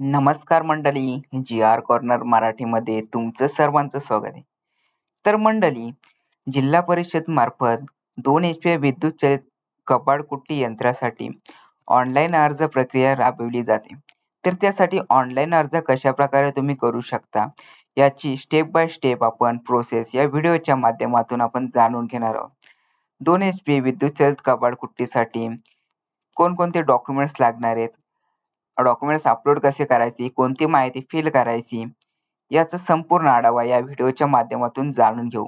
नमस्कार मंडळी जी R corner मराठीमध्ये तुमचं सर्वांचं स्वागत आहे. तर मंडळी जिल्हा परिषद मार्फत दोन एच पी विद्युत चलित कपाड कुट्टी यंत्रासाठी ऑनलाईन अर्ज प्रक्रिया राबविली जाते. तर त्यासाठी ऑनलाईन अर्ज कशा प्रकारे तुम्ही करू शकता याची स्टेप बाय स्टेप आपण प्रोसेस या व्हिडिओच्या माध्यमातून आपण जाणून घेणार आहोत. दोन एच पी विद्युत चलित कपाड कुट्टीसाठी कोणकोणते डॉक्युमेंट्स लागणार आहेत डॉक्युमेंट्स अपलोड कसे करायचे कोणती माहिती फिल करायची याचा संपूर्ण आढावा या व्हिडिओच्या माध्यमातून जाणून घेऊ.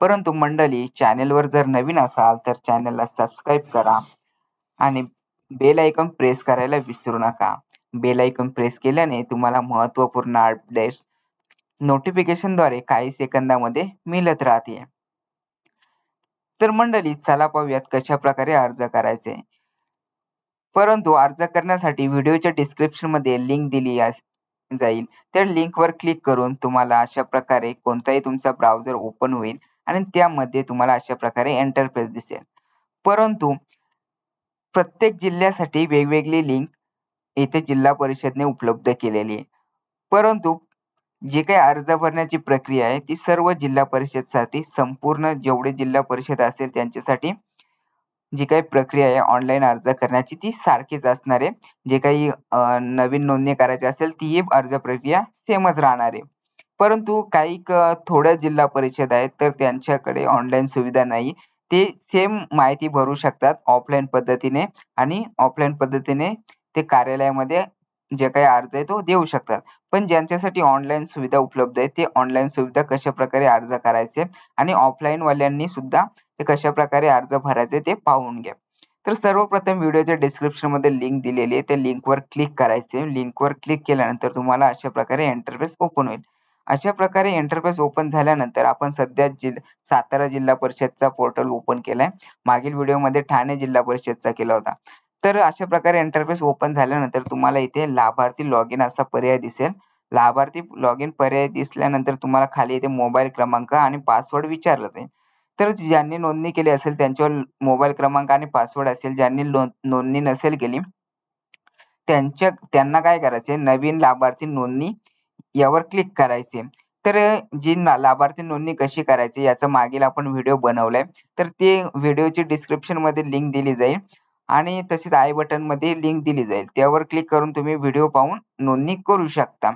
परंतु मंडळी चॅनेलवर जर नवीन असाल तर चॅनेलला सबस्क्राईब करा आणि बेल आयकॉन प्रेस करायला विसरू नका. बेल आयकॉन प्रेस केल्याने तुम्हाला महत्त्वपूर्ण अपडेट्स नोटिफिकेशनद्वारे काही सेकंदामध्ये मिळत राहते. तर मंडळी चला पाहूयात कशा प्रकारे अर्ज करायचे. परंतु अर्ज करण्यासाठी व्हिडिओच्या डिस्क्रिप्शनमध्ये लिंक दिली जाईल. त्या लिंकवर क्लिक करून तुम्हाला अशा प्रकारे कोणताही तुमचा ब्राउझर ओपन होईल आणि त्यामध्ये तुम्हाला अशा प्रकारे एंटरफेस दिसेल. परंतु प्रत्येक जिल्ह्यासाठी वेगवेगळी लिंक येथे जिल्हा परिषदने उपलब्ध केलेली आहे. परंतु जी काही अर्ज भरण्याची प्रक्रिया आहे ती सर्व जिल्हा परिषदसाठी संपूर्ण जेवढे जिल्हा परिषद असेल त्यांच्यासाठी जी काही प्रक्रिया आहे ऑनलाईन अर्ज करण्याची ती सारखीच असणार आहे. जे काही नवीन नोंदणी करायची असेल ती अर्ज प्रक्रिया सेमच राहणार आहे. परंतु काही थोड्या जिल्हा परिषद आहेत तर त्यांच्याकडे ऑनलाईन सुविधा नाही. ते सेम माहिती भरू शकतात ऑफलाईन पद्धतीने आणि ऑफलाईन पद्धतीने ते कार्यालयामध्ये जे काही अर्ज आहे तो देऊ शकतात. पण ज्यांच्यासाठी ऑनलाईन सुविधा उपलब्ध आहे ते ऑनलाईन सुविधा कशा प्रकारे अर्ज करायचे आणि ऑफलाईन वाल्यांनी सुद्धा ते कशा प्रकारे अर्ज भरायचे ते पाहून घ्या. तर सर्वप्रथम व्हिडिओच्या डिस्क्रिप्शनमध्ये लिंक दिलेली आहे. त्या लिंकवर क्लिक करायचे. लिंकवर क्लिक केल्यानंतर तुम्हाला अशा प्रकारे इंटरफेस ओपन होईल. अशा प्रकारे इंटरफेस ओपन झाल्यानंतर आपण सध्या जिल सातारा जिल्हा परिषदचा पोर्टल ओपन केलाय. मागील व्हिडिओमध्ये ठाणे जिल्हा परिषदचा केला होता. तर अशा प्रकारे इंटरफेस ओपन झाल्यानंतर तुम्हाला इथे लाभार्थी लॉग इन असा पर्याय दिसेल. लाभार्थी लॉग इन पर्याय दिसल्यानंतर तुम्हाला खाली इथे मोबाईल क्रमांक आणि पासवर्ड विचारलं जाईल. तर ज्यांनी नोंदणी केली असेल त्यांच्यावर मोबाईल क्रमांक आणि पासवर्ड असेल ज्यांनी नोंदणी नसेल केली त्यांच्या त्यांना काय करायचे नवीन लाभार्थी नोंदणी यावर क्लिक करायचे. तर जी लाभार्थी नोंदणी कशी करायची याचा मागील आपण व्हिडिओ बनवलाय. तर ते व्हिडिओची डिस्क्रिप्शनमध्ये लिंक दिली जाईल आणि तसेच आय बटनमध्ये लिंक दिली जाईल. त्यावर क्लिक करून तुम्ही व्हिडिओ पाहून नोंदणी करू शकता.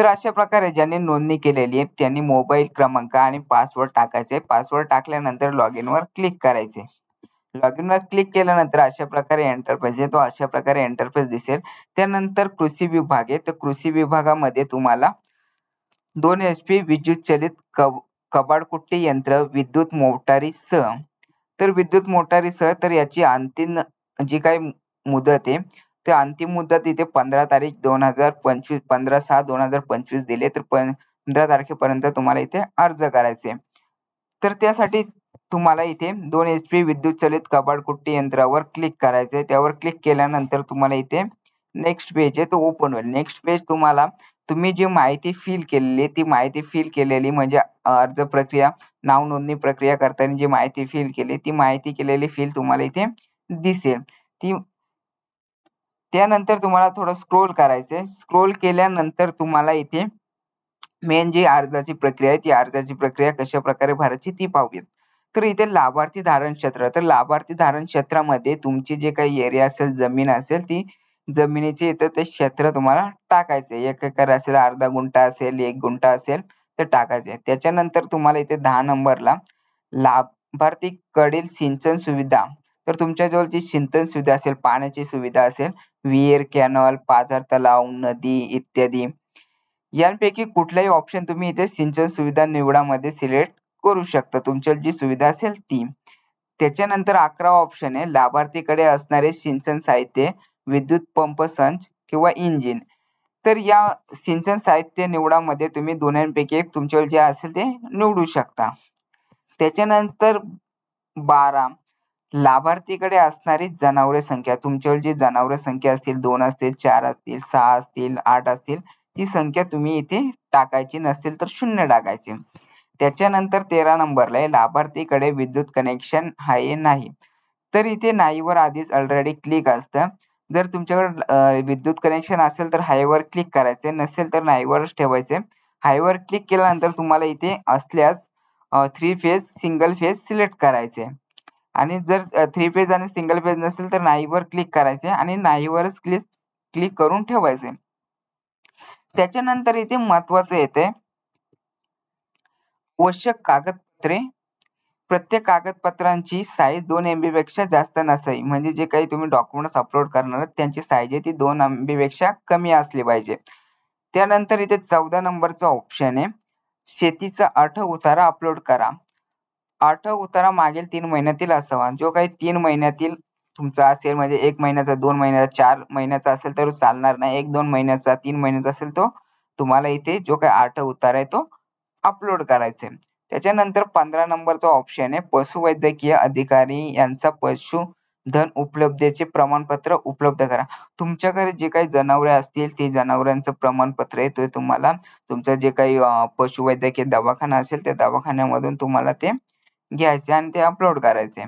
तर अशा प्रकारे ज्यांनी नोंदणी केलेली आहे त्यांनी मोबाईल क्रमांक आणि पासवर्ड टाकायचे. पासवर्ड टाकल्यानंतर लॉग इन वर क्लिक करायचे. लॉग इन वर क्लिक केल्यानंतर अशा प्रकारे एंटरप्राइज आहे तो अशा प्रकारे एंटरप्राइज दिसेल. त्यानंतर कृषी विभाग आहे. तर कृषी विभागामध्ये तुम्हाला दोन एच पी विद्युत चलित कबाडकुट्टी यंत्र विद्युत मोटारी सह तर विद्युत मोटारी सह तर याची अंतिम जी काही मुदत आहे ते अंतिम मुदत इथे पंधरा तारीख दोन हजार पंचवीस पंधरा सहा दोन हजार पंचवीस दिले तर पंधरा तारखेपर्यंत तुम्हाला इथे अर्ज करायचे. तर त्यासाठी तुम्हाला इथे दोन एच पी विद्युत चलित कबाड कुट्टी यंत्रावर क्लिक करायचे. त्यावर क्लिक केल्यानंतर तुम्हाला इथे नेक्स्ट पेज आहे तो ओपन होईल. नेक्स्ट पेज तुम्हाला तुम्ही जी माहिती फिल केलेली ती माहिती फिल केलेली म्हणजे अर्ज प्रक्रिया नाव नोंदणी प्रक्रिया करताना जी माहिती फिल केली ती माहिती केलेली फिल तुम्हाला इथे दिसेल. ती त्यानंतर तुम्हाला थोडं स्क्रोल करायचंय. स्क्रोल केल्यानंतर तुम्हाला इथे मेन जी अर्जाची प्रक्रिया आहे ती अर्जाची प्रक्रिया कशा प्रकारे भरायची ती पाहूयात. तर इथे लाभार्थी धारण क्षेत्र. तर लाभार्थी धारण क्षेत्रामध्ये तुमची जे काही एरिया असेल जमीन असेल ती जमिनीचे इथं ते क्षेत्र तुम्हाला टाकायचे एक एकर असेल अर्धा गुंठा असेल एक गुंठा असेल तर टाकायचे त्याच्यानंतर तुम्हाला इथे दहा नंबरला लाभार्थी कडील सिंचन सुविधा तर तुमच्याजवळ जी सिंचन सुविधा असेल पाण्याची सुविधा असेल विहीर कॅनल पाझर तलाव नदी इत्यादी यांपैकी कुठलाही ऑप्शन तुम्ही इथे सिंचन सुविधा निवडामध्ये सिलेक्ट करू शकता. तुमच्या जी सुविधा असेल ती. त्याच्यानंतर अकरा ऑप्शन आहे. लाभार्थीकडे असणारे सिंचन साहित्य विद्युत पंप संच किंवा इंजिन तर या सिंचन साहित्य निवडामध्ये तुम्ही दोन्हीपैकी एक तुमच्यावर जे असेल ते निवडू शकता. त्याच्यानंतर बारा. लाभार्थीकडे असणारी जनावरे संख्या तुमच्यावर जी जनावरे संख्या असतील दोन असतील चार असतील सहा असतील आठ असतील ती संख्या तुम्ही इथे टाकायची नसतील तर शून्य टाकायचे. त्याच्यानंतर तेरा नंबरला आहे लाभार्थीकडे विद्युत कनेक्शन आहे नाही. तर इथे नाहीवर आधीच ऑलरेडी क्लिक असतं. जर तुमच्याकडे विद्युत कनेक्शन असेल तर हायवर क्लिक करायचे नसेल तर नाहीवरच ठेवायचे. हायवर क्लिक केल्यानंतर तुम्हाला इथे असल्यास three phase single phase select करायचे. आणि जर थ्री फेज आणि सिंगल फेज नसेल तर नाहीवर क्लिक करायचे आणि नाहीवरच क्लिक क्लिक करून ठेवायचे. त्याच्यानंतर इथे महत्वाचं येते आवश्यक कागदपत्रे. प्रत्येक कागदपत्रांची साईज दोन एमबी पेक्षा जास्त नसावी. म्हणजे जे काही तुम्ही डॉक्युमेंट्स अपलोड करणार आहात त्यांची साईज आहे ती दोन एमबी पेक्षा कमी असली पाहिजे. त्यानंतर इथे चौदा नंबरचा ऑप्शन आहे. शेतीचा अर्थ उतारा अपलोड करा. आठ उतारा मागील तीन महिन्यातील असावा. जो काही तीन महिन्यातील तुमचा असेल म्हणजे एक महिन्याचा दोन महिन्याचा चार महिन्याचा असेल तर चालणार नाही. एक दोन महिन्याचा तीन महिन्याचा असेल तो तुम्हाला इथे जो काही आठ उतारा आहे तो अपलोड करायचा आहे. त्याच्यानंतर पंधरा नंबरचा ऑप्शन आहे पशुवैद्यकीय अधिकारी यांचा पशु धन उपलब्धतेचे प्रमाणपत्र उपलब्ध करा. तुमच्याकडे जे काही जनावरे असतील ते जनावरांचं प्रमाणपत्र आहे ते तुम्हाला तुमचं जे काही पशुवैद्यकीय दवाखाना असेल त्या दवाखान्यामधून तुम्हाला ते घ्यायचे आणि ते अपलोड करायचे.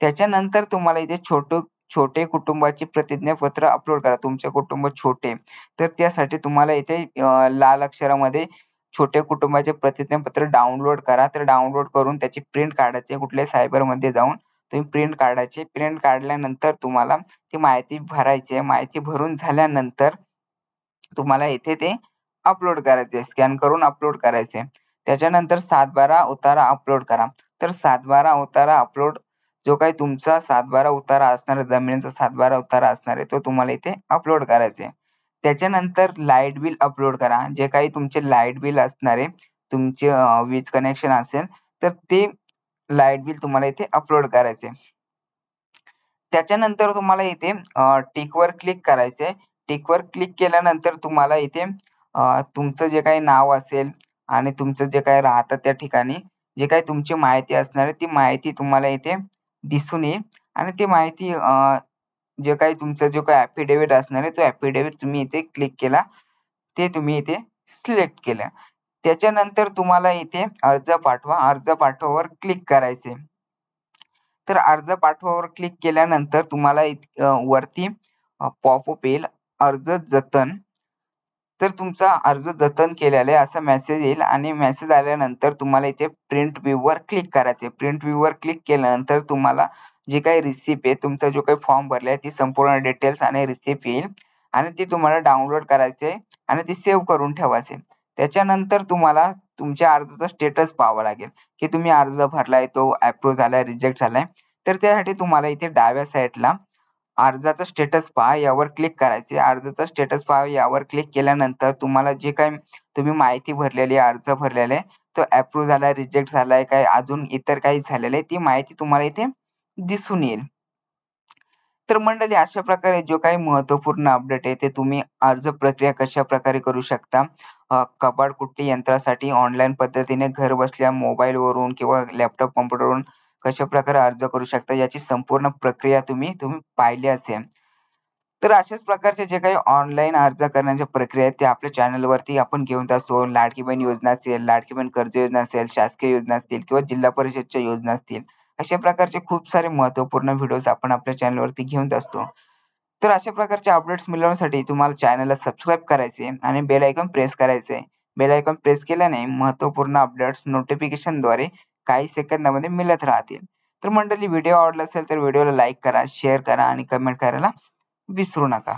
त्याच्यानंतर तुम्हाला इथे छोट छोटे कुटुंबाचे प्रतिज्ञापत्र अपलोड करा. तुमचे कुटुंब छोटे तर त्यासाठी तुम्हाला इथे लाल अक्षरामध्ये छोटे कुटुंबाचे प्रतिज्ञापत्र डाउनलोड करा. तर डाउनलोड करून त्याची प्रिंट काढायची कुठल्याही सायबरमध्ये जाऊन. तुम्ही प्रिंट काढायची. प्रिंट काढल्यानंतर तुम्हाला ती माहिती भरायची आहे. माहिती भरून झाल्यानंतर तुम्हाला इथे ते अपलोड करायचे स्कॅन करून अपलोड करायचे त्याच्यानंतर सातबारा उतारा अपलोड करा. तर सातबारा उतारा अपलोड जो काही तुमचा सातबारा उतारा असणार आहे जमिनीचा सातबारा उतारा असणार आहे तो तुम्हाला इथे अपलोड करायचा आहे. त्याच्यानंतर लाइट बिल अपलोड करा. जे काही तुमचे लाइट बिल असणार आहे तुमचे वीज कनेक्शन असेल तर ते लाइट बिल तुम्हाला इथे अपलोड करायचे त्याच्यानंतर तुम्हाला इथे टिकवर क्लिक करायचे टिकवर क्लिक केल्यानंतर तुम्हाला इथे तुमचं जे काही नाव असेल आणि तुमचं जे काही राहतं त्या ठिकाणी जे काही तुमची माहिती असणार आहे ती माहिती तुम्हाला इथे दिसून येईल. आणि ती माहिती जे काही तुमचा जो काही ऍफिडेव्हिट असणार आहे तो ऍफिडेव्हिट तुम्ही इथे क्लिक केला. ते तुम्ही इथे सिलेक्ट केलं. त्याच्यानंतर तुम्हाला इथे अर्ज पाठवा. अर्ज पाठवावर क्लिक करायचे तर अर्ज पाठवावर क्लिक केल्यानंतर तुम्हाला वरती पॉपअप येईल. अर्ज जतन. तर तुमचा अर्ज जतन केलेला आहे असा मेसेज येईल आणि मेसेज आल्यानंतर तुम्हाला इथे प्रिंट व्ह्यूवर क्लिक करायचे प्रिंट व्ह्यूवर क्लिक केल्यानंतर तुम्हाला जी काही रिसिप्ट आहे तुमचा जो काही फॉर्म भरला आहे ती संपूर्ण डिटेल्स आणि रिसिप्ट येईल आणि ती तुम्हाला डाउनलोड करायचे आणि ती सेव्ह करून ठेवायचे त्याच्यानंतर तुम्हाला तुमच्या अर्जाचा स्टेटस पाहावा लागेल की तुम्ही अर्ज भरलाय तो अप्रूव्ह झालाय रिजेक्ट झालाय. तर त्यासाठी तुम्हाला इथे डाव्या साईडला अर्जाचा स्टेटस पहा यावर क्लिक करायचे. अर्जाचा स्टेटस पहा यावर क्लिक केल्यानंतर तुम्हाला जे काही तुम्ही माहिती भरलेली आहे अर्ज भरलेले आहे तो अप्रूव्ह झालाय रिजेक्ट झालाय काय अजून इतर काही झालेलं आहे ती माहिती तुम्हाला इथे दिसून येईल. तर मंडळी अशा प्रकारे जो काही महत्त्वपूर्ण अपडेट आहे ते तुम्ही अर्ज प्रक्रिया कशा प्रकारे करू शकता? कपाड कुट्टी यंत्रासाठी ऑनलाईन पद्धतीने घर बसल्या मोबाईल वरून किंवा लॅपटॉप कॉम्प्युटरवरून कशा प्रकारे अर्ज करू शकता याची संपूर्ण प्रक्रिया तुम्ही तुम्ही पाहिली असेल. तर अशाच प्रकारचे जे काही ऑनलाईन अर्ज करण्याच्या प्रक्रिया आहेत ते आपल्या चॅनलवरती आपण घेऊन असतो. लाडकी बहीण योजना असेल लाडकी बहीण कर्ज योजना असेल शासकीय योजना असतील किंवा जिल्हा परिषदच्या योजना असतील अशा प्रकारचे खूप सारे महत्त्वपूर्ण व्हिडिओ आपण आपल्या चॅनलवरती घेऊन असतो. तर अशा प्रकारचे अपडेट्स मिळवण्यासाठी तुम्हाला चॅनलला सबस्क्राईब करायचे आणि बेल आयकॉन प्रेस करायचे. बेल आयकॉन प्रेस केल्याने महत्त्वपूर्ण अपडेट्स नोटिफिकेशनद्वारे काही सेकंदामध्ये मिळत राहतील. तर मंडळी व्हिडिओ आवडला असेल तर व्हिडिओला लाईक करा शेअर करा आणि कमेंट करायला विसरू नका.